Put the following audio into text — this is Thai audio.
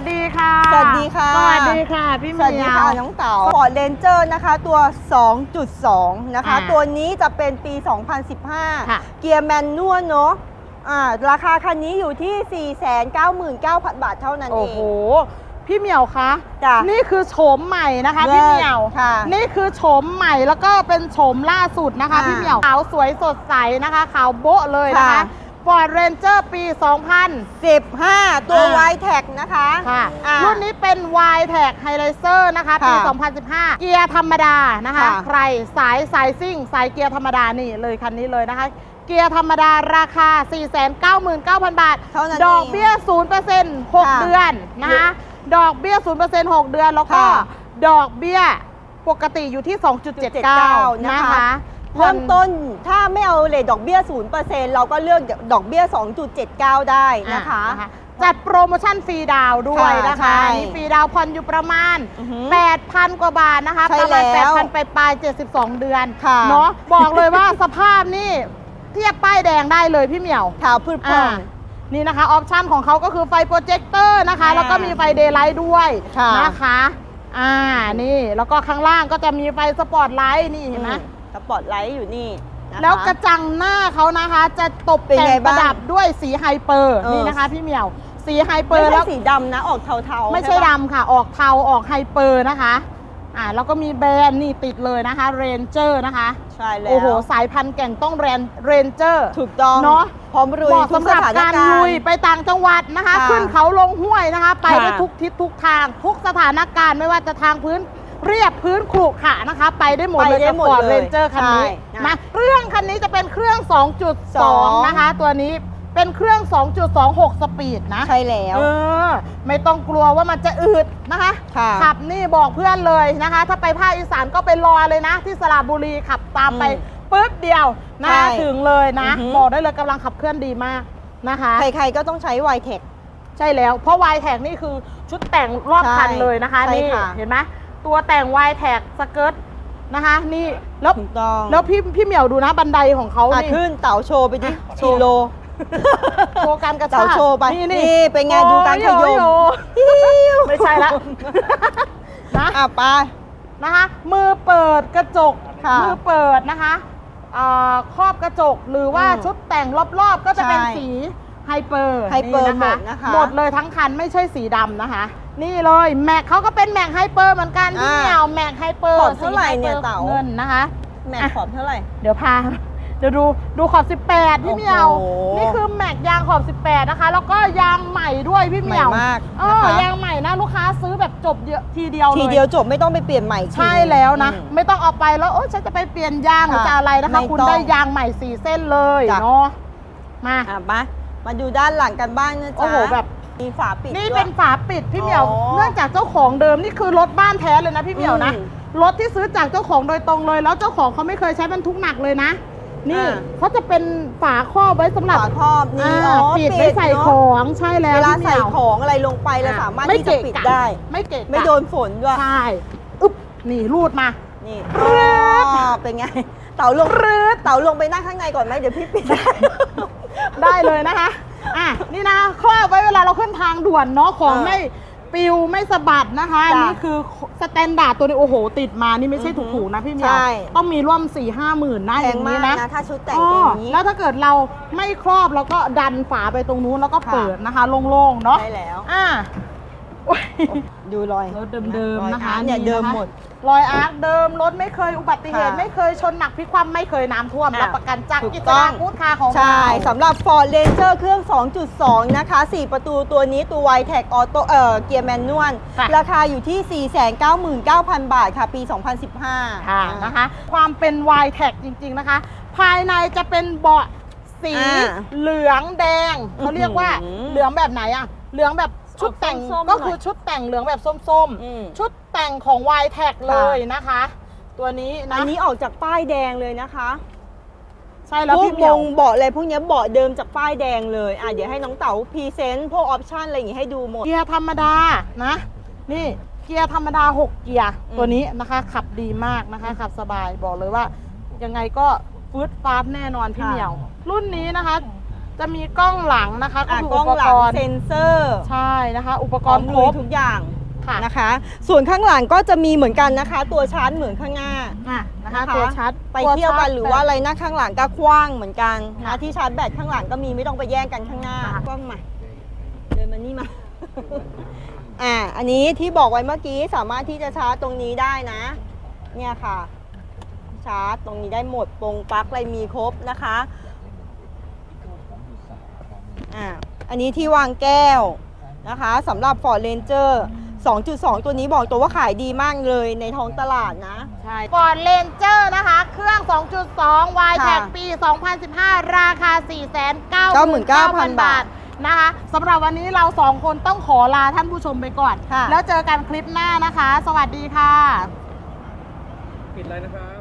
สดีค่ะ สวัสดีค่ะ สวัสดีค่ะ พี่เหสมียววัสดีค่ะน้องเต๋าฟอร์ดเรนเจอร์นะคะตัว 2.2 นะคะ อ่าตัวนี้จะเป็นปี ค่ะ 2015 เกียร์แมนนวลเนาะอ่าราคาคันนี้อยู่ที่ 499,000 บาทเท่านั้นโอ้เอโห งพี่เหมียวคะ จ้ะนี่คือโฉมใหม่นะคะเลิศพี่เหมียว ค่ะนี่นี่คือโฉมใหม่แล้วก็เป็นโฉมล่าสุดนะคะ อ่าพี่เหมียวขาวสวยสดใสนะคะขาวโบ๊ะเลยนะคะ ค่ะ Ford Ranger ปี 2000 15 ตัวอ่า y t e c นะคะค่ะ อ่า รุ่นนี้เป็น y t e c h h i g h l i z e r นะคะปี ค่ะ2015 เกียร์ธรรมดานะคะ ค่ะ ใครสายสายซิ่ง สายเกียร์ธรรมดานี่เลยคันนี้เลยนะคะ เกียร์ธรรมดาราคา 499,000 บาท เท่านั้นดอกเองเบี้ย0% 6 ค่ะเดือนนะคะ ดอกเบี้ย 0% 6 เดือน แล้วก็ ค่ะดอกเบี้ยปกติอยู่ที่ 2.79นะคะ เริ่มต้นถ้าไม่เอาเลทดอกเบี้ย 0%เราก็เลือกดอกเบี้ย 2.79 ได้นะคะอ่จัดโปรโมชั่นฟรีดาวน์ด้วยนะใช่คะนี่ฟรีดาวน์ผ่อนอยู่ประมาณอือหือ8,000 กว่าบาทนะคะใช่ประมาณแล้ว8,000 ไปปลายๆ72 เดือนค่ะเนาะบอกเลยว่าสภาพนี่เทียบป้ายแดงได้เลยพี่เหมียวขาวพืชพออ่างนี่นะคะ ออปชันของเขาก็คือไฟโปรเจคเตอร์นะคะอ่าแล้วก็มีไฟเดย์ไลท์ด้วยค่ะนะคะ อ่านี่แล้วก็ข้างล่างก็จะมีไฟสปอตไลท์นี่เห็นไหม สปอตไลท์อยู่นี่นะคะ แล้วกระจังหน้าเขานะคะ จะตกเป็นแต่ไงงประบ้างดับด้วยสีไฮเปอร์เออ นี่นะคะพี่เหมียว สีไฮเปอไม่ร์ใช่แล้วสีดำนะ ออกเทาๆไม่ใช่ปะดำค่ะ ออกเทาออกไฮเปอร์นะคะ อ่าแล้วก็มีแบรนด์นี่ติดเลยนะคะเรนเจอร์นะคะ ใช่แล้วโอ้โห สายพันธุ์แก่งต้องเรนเรนเจอร์ ถูกต้องเนอะ พร้อมรุยเหมาะทุกสำหสรับถานการการลุยณ์ไปต่างจังหวัดนะคะ ค่ะขึ้นเขาลงห้วยนะคะ ไปได้ค่ะ ทุกทิศทุกทางทุกสถานการณ์ไม่ว่าจะทางพื้น เรียบพื้นขรุขระนะคะ ไปได้หมดเลยไปได้กับหมดฟอร์ดเลเรยนเจอร์คันนี้ใช่นะนะเครื่องคันนี้จะเป็นเครื่อง2.2 2 นะคะ ตัวนี้เป็นเครื่อง 2.26 สปีดนะใช่แล้ว เออไม่ต้องกลัวว่ามันจะอืดนะคะ ค่ะ ขับนี่บอกเพื่อนเลยนะคะ ถ้าไปภาคอีสานก็ไปรอเลยนะ ที่สระบุรีขับตามไปอืมปุ๊บเดียวนะใช่ถึงเลยนะ อือหือ บอกได้เลยกำลังขับเคลื่อนดีมากนะคะ ใครๆก็ต้องใช้ y t e c ใช่แล้วเพราะ y t a g นี่คือชุดแต่งรอบคันใช่เลยนะคะใช่นี่ค่ะ เห็นไหม ตัวแต่ง y t a g สเกิร์ตนะคะ นี่แล้วถูกต้องแล้วพี่พี่เหมียวดูนะบันไดของเขาอะนี่ขึ้นเต๋าโชว์ไปดิอะโชกิว์โล โชว์การกระชาเต๋ากโชว์ไปนี่นี่นี่เป็นไงดูการขยมโโไม่ใช่ละนะ อะไป นะคะมือเปิดกระจกค่ะมือเปิดนะคะอ่าครอบกระจกหรือว่าอืมชุดแต่งรอบๆ ก็จะเป็นใช่สีไฮเปอร์ไฮเปอร์หมดนะคะ หมดเลยทั้งคันไม่ใช่สีดำนะคะ นี่เลยแม็กเขาก็เป็นแม็กไฮเปอร์เหมือนกันที่อ่าเหนียวแม็กไฮเปอร์ขอบเท่าไหร่เนี่ยเต๋า เงินนะคะ แม็กขอบเท่าไหร่ เดี๋ยวพา เดี๋ยวดูดูขอบ 18 พี่เหมียว โอ้โห นี่คือแม็กยางขอบ 18 นะคะ แล้วก็ยางใหม่ด้วยพี่เหมียวใหม่มากเอนะคะอยางใหม่นะลูกค้าซื้อแบบจบเดียวทีเดียวเลยทีเดียวจบไม่ต้องไปเปลี่ยนใหม่อีกทีใช่แล้วนะ อืม ไม่ต้องเอาไปแล้วโอ้ฉันจะไปเปลี่ยนยางหรือค่ะจะอะไรนะคะ ไม่คุณต้องได้ยางใหม่สี่เส้นเลยจ้ะ เนาะมา อะมามาดูด้านหลังกันบ้างนะจ๊ะ โอ้โหแบบ มีฝาปิดนี่ด้วย เป็นฝาปิดพี่เหมียว อ๋อเนื่องจากเจ้าของเดิมนี่คือรถบ้านแท้เลยนะพี่เหมียวนะ อืมรถที่ซื้อจากเจ้าของโดยตรงเลย แล้วเจ้าของเขาไม่เคยใช้บรรทุกหนักเลยนะ นี่อ่า เขาจะเป็นฝาครอบไว้สำหรับฝาครอบนี่อ่าอ๋อปิดไว้ใส่เนอะของใช่แล้วเวลาพี่หใส่มียว ของอะไรลงไปเราอ่สามารถไม่ที่จะเกะปิดกะได้ ไม่เกะกะไม่โดนฝนด้วย ใช่อึ๊บนี่รูดมา นี่ปรึ๊ดอ๋อเป็นไง เต๋าลงเต๋าลงไปนั่งข้างในก่อนไหมเดี๋ยวพี่ปิด ได้เลยนะคะ อะนี่นะครอบไว้เวลาเราขึ้นทางด่วนเนาะของเออไม่ปิวไม่สะบัดนะคะอันจ้ะนี่คือสแตนดาร์ดตัวนี้โอ้โห ติดมานี่ไม่ใช่อือหือถูกๆนะพี่เหมียวใช่ต้องมีร่วม4ี่ห้าหมื่นนะแพองย่างมานี้กนะนะถ้าชุดแต่งอ๋ตัวอนี้ แล้วถ้าเกิดเราไม่ครอบเราก็ดันฝาไปตรงนู้นแล้วก็ค่ะเปิดนะคะ โล่งๆเนาะใช่แล้วอะโอ้ย ดูรอยรถเดิมๆนะคะรอยอาร์เนี่ยนี่เดิมนะคะหมด รอยอาร์คเดิมรถไม่เคยอุบัติเหตุ ค่ะไม่เคยชนหนักพลิกคว่ำไม่เคยน้ำท่วมอะรับประกันจากถูกกิจต้กาอรงพูดคาของใช่เรา สำหรับ Ford Ranger เครื่อง 2.2 นะคะ 4 ประตูตัวนี้ตัว y t e c Auto เอ่อเกียร์แมนนวลค่ะ ราคาอยู่ที่ 499,000 บาทค่ะ ปี 2015 ค่ะนะคะ ความเป็น y t e c จริง ๆนะคะ ภายในจะเป็นเบาะสีอ่าเหลืองแดง เขาเรียกว่าอื้อหือ เหลืองแบบไหนอะเหลืองแบบ ชุดแต่งออกส้มๆก็หน่อยคือชุดแต่งเหลืองแบบส้มอืม ๆ ชุดแต่งของ y t e c เลยนะคะ ตัวนี้นะ อันนี้ออกจากป้ายแดงเลยนะคะใช่แล้วพวพี่กเหมีมยว งเบาะอะไรพวกเนี้ยเบาะเดิมจากป้ายแดงเลยอะเดี๋ยวให้น้องเต๋าพรีเซนต์พวกออปชั่นอะไรอย่างงี้ให้ดูหมด เกียร์ธรรมดานะ นี่เกียร์ธรรมดา 6 เกียร์อืม ตัวนี้นะคะ ขับดีมากนะคะ ขับสบายบอกเลยว่า ยังไงก็ฟืดฟาสแน่นอนพี่เหมียว รุ่นนี้นะคะ จะมีกล้องหลังนะคะอะคืกล้องหลังเซ็นเซอร์ใช่นะคะ อุปกพร้อรมณ์คลุรยบทุกอย่างค่ะนะคะ ส่วนข้างหลังก็จะมีเหมือนกันนะคะ ตัวชาร์จเหมือนข้างหน้า อะนะคะนะคะ ตัวชัดไปเที่ยวกันหรือว่าอะไรนะข้างหลังก็กว้างเหมือนกันนะที่ชาร์จแบตข้างหลังก็มีไม่ต้องไปแย่งกันข้างหน้ากล้องมาเดินมานี่มา อ่า อันนี้ที่บอกไว้เมื่อกี้สามารถที่จะชาร์จตรงนี้ได้นะ เนี่ยค่ะ ชาร์จตรงนี้ได้หมดปรงปลั๊กอะไรมีครบนะคะ อ่าอันนี้ที่วางแก้วนะคะสำหรับ Ford Ranger 2.2 ตัวนี้บอกตัวว่าขายดีมากเลยในท้องตลาดนะ ใช่ ก่อนเลนเจอร์นะคะ เครื่อง 2.2 y t ค่ะ e ปี 2015 ราคา 499,000 บาทนะคะสำหรับวันนี้เราสองคนต้องขอลาท่านผู้ชมไปก่อนค่ะแล้วเจอกันคลิปหน้านะคะ สวัสดีค่ะ ปิดเลยนะครับ